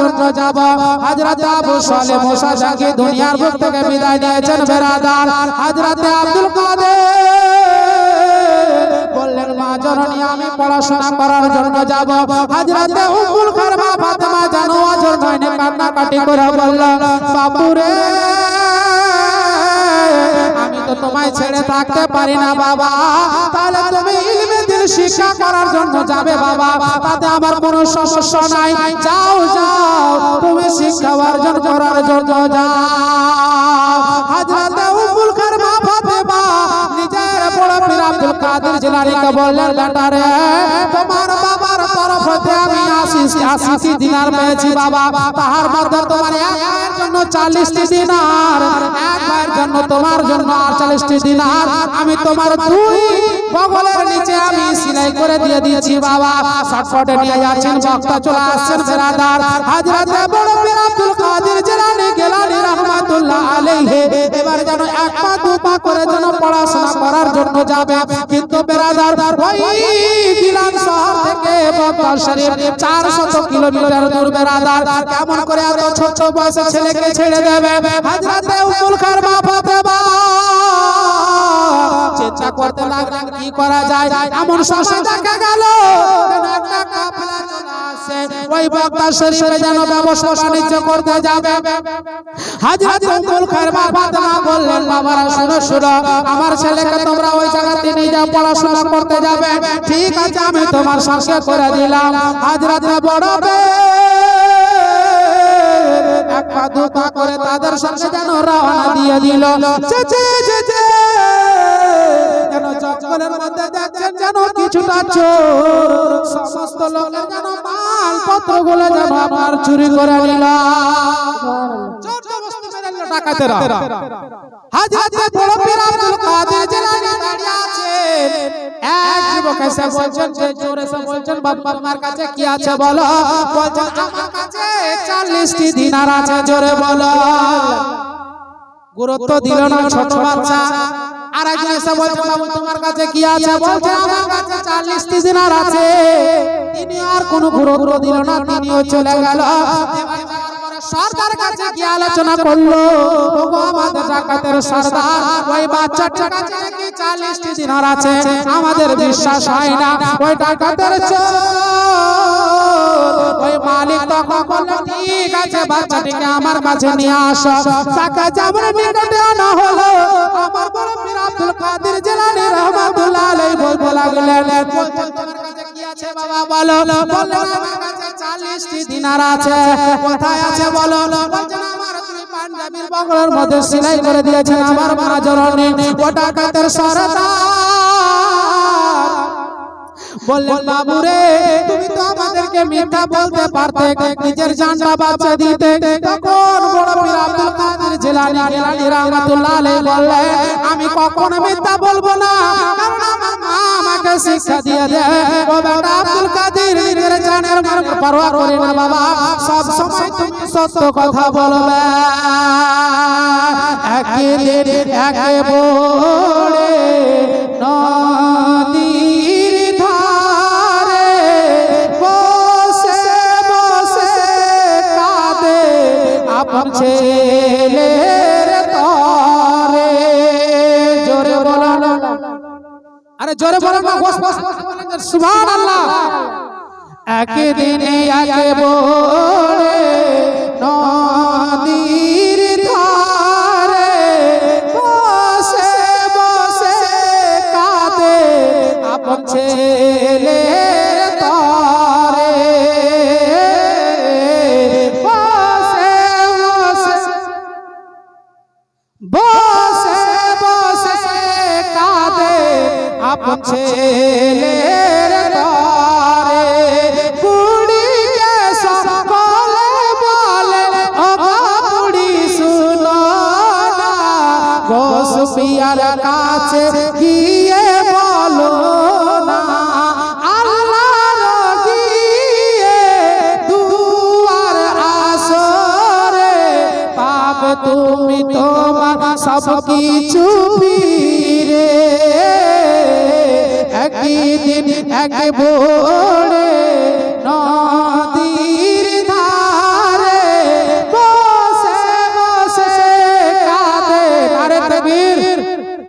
জন্য যাব। হযরত আবু সালে মুসা যাকে দুনিয়ার থেকে বিদায় দিয়েছেন বেরাদার। হযরত আব্দুল আমি বাবুরে আমি তো তোমায় ছেড়ে থাকতে পারি না বাবা। তাহলে তুমি দিল শিক্ষা করার জন্য যাবে বাবা। তাতে আমার কোনো সমস্যা নাই। যাও যাও, তুমি শিক্ষা অর্জন করার জন্য যাও। নিজের বড় কাদের তোমার বাবার হতে আমি আশিটি দিনার পেয়েছি বাবা। তাহার মধ্যে তোমার এক জন্য চাল্লিশটি দিনার। এক ভাইয়ের জন্য তোমার জন্য আর চাল্লিশটি দিনার। আমি তোমার দুই বগলের নিচে আমি সিলাই করে দিয়ে দিয়েছি বাবা। শর্টফটে নিয়ে যাচ্ছেন বক্তা চলে আসছেন বেরাদার হাজরাতে বড় পীর আব্দুল কাদের জিলানী গেলানি রহমাতুল্লাহ আলাইহি। এবার যেন এক পা, দু পা করে যেন পড়াশোনা করার জন্য যাবে। কিন্তু বেরাদার ওই বক্তা শরীফ 400 কিলোমিটার দূর বেরাদার কেমন দেবে? করতে লাগলেন, কি করা যায়? এমন সময় দেখা গেল ওই বক্তা শরীফে যেন ব্যবসা বাণিজ্য করতে যাবে। হাজরত উম্মুল খারমা ফাতেমা বললেন বাবারা শুনো শুনো আমার ছেলেকে তোমরা ওই জায়গাতে নিয়ে যাও পড়াশোনা করতে যাবে। ঠিক আছে আমি তোমার করে দিলাম। হাজরত বড় এক পা দু পা করে তাদের যেন রওনা দিয়ে দিল। চে চে চে চে। যেন মধ্যে দেখছেন যেন কিছুটা চোর। সমস্ত লোকের যেন পত্রগুলো যেন চুরি করে নিল। ডাকাতেরা হাজরতে বড় পীর আব্দুল কাদের জিলানী দাঁড়িয়ে আছেন। এক যুবক এসে বলছেন, যে চোর এসে বলছেন বাবা আপনার কাছে কি আছে বলো? বলছেন, আমার কাছে 40টি দিনার আছে, জোরে বলো। গুরুত্ব দিল না ছোট বাচ্চা। আর একজন এসে বলছে, বাবু, তোমার কাছে কি আছে? বলছে, আমার কাছে 40টি দিনার আছে। তিনি আর দিল না, তিনিও চলে গেল। সর্দার কাছে কি আলোচনা করল আমাদের ডাকাতের সর্দার ওই বাচ্চাটার কাছে নাকি 40টি দিনার আছে আমাদের বিশ্বাস হয় না ওই ডাকাতের ওই মালিক তখন বলল ঠিক আছে বাচ্চাটিকে আমার কাছে নিয়ে আসো। তাকে যেমন নিকটে আনা হলো আমার বড় পীর আব্দুল কাদের জিলানী রহমাতুল্লাহ আলাইহি বলতে লাগলেন তোমার কাছে কি আছে বাবা? বলো। বললেন আমার কাছে 40টি দিনার আছে। কোথায় আছে বলো? বলছেন, আমার দুই পাঞ্জাবির বগলের মধ্যে সেলাই করে দিয়েছেন আমার মা জননী। ও ডাকাতের সরদার। বললেন, বাবুরে, তুমি তো আমাদেরকে মিথ্যা বলতে পারতে। নিজের জানটা বাচ্চা দিতে। তখন আমি কখনো মিথ্যা বলব না। আমাকে শিক্ষা দিয়ে দেয়। পরোয়া করি না বাবা, সব সময় তুমি সত্য কথা বলবে। একদিন একে বলে নদীর বলো জোরে বলো না সুবহানাল্লাহ। একদিন একে নদীর ধারে বসে বসে কাঁদে আপন ছেলের বসে বসে কাঁদে আপন ছেলের তুমি তোমার সব কিছু ফিরে। একদিন এক ভোরে